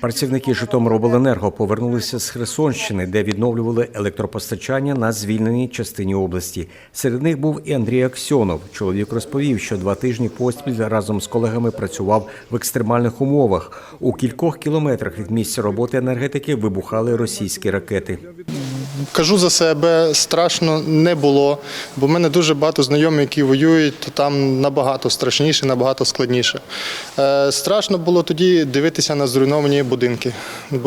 Працівники Житомиробленерго повернулися з Херсонщини, де відновлювали електропостачання на звільненій частині області. Серед них був і Андрій Аксьонов. Чоловік розповів, що два тижні поспіль разом з колегами працював в екстремальних умовах. У кількох кілометрах від місця роботи енергетики вибухали російські ракети. Кажу за себе, страшно не було, бо в мене дуже багато знайомих, які воюють, то там набагато страшніше, набагато складніше. Е, страшно було тоді дивитися на зруйновані будинки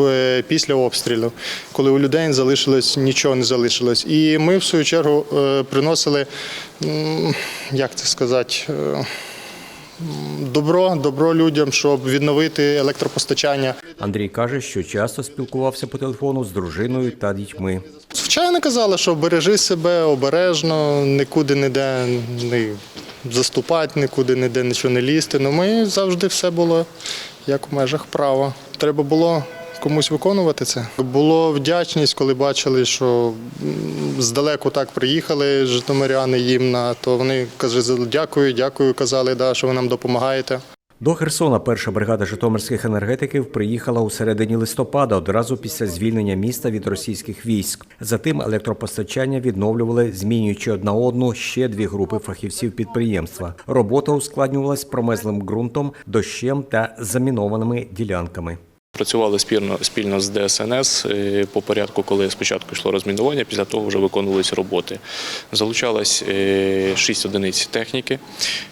е, після обстрілів, коли у людей залишилось нічого не залишилось. І ми, в свою чергу, е, приносили, як це сказати, е, добро, добро людям, щоб відновити електропостачання. Андрій каже, що часто спілкувався по телефону з дружиною та дітьми. Звичайно казала, що бережи себе обережно, нікуди ніде не заступати, нікуди ніде нічого не лізти. Ну ми завжди все було як в межах права. Треба було комусь виконувати це. Було вдячність, коли бачили, що здалеку так приїхали житомиряни їм на то вони кажуть, дякую, дякую, казали, да, що ви нам допомагаєте. До Херсона перша бригада житомирських енергетиків приїхала у середині листопада, одразу після звільнення міста від російських військ. Затим електропостачання відновлювали, змінюючи одна одну ще дві групи фахівців підприємства. Робота ускладнювалась промезлим ґрунтом, дощем та замінованими ділянками. Працювали спільно спільно з ДСНС е, по порядку, коли спочатку йшло розмінування, після того вже виконувалися роботи. Залучалось е, шість одиниць техніки.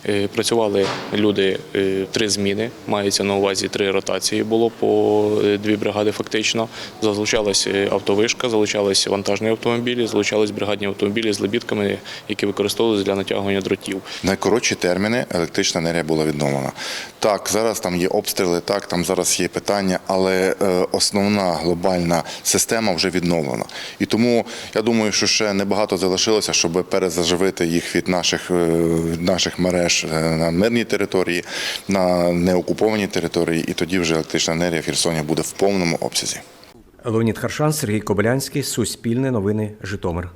Е, Працювали люди е, три зміни. Мається на увазі три ротації було по е, дві бригади. Фактично залучалась е, автовишка, залучались вантажні автомобілі, залучались бригадні автомобілі з лебідками, які використовувалися для натягування дротів. найкоротші терміни електрична енергія була відновлена. Так, зараз там є обстріли, так, там зараз є питання, але е, основна глобальна система вже відновлена. І тому я думаю, що ще небагато залишилося, щоб перезаживити їх від наших, е, від наших мереж е, на мирній території, на неокупованій території, і тоді вже електрична енергія в Херсоні буде в повному обсязі. Леонід Харшан, Сергій Кобилянський, Суспільне новини, Житомир.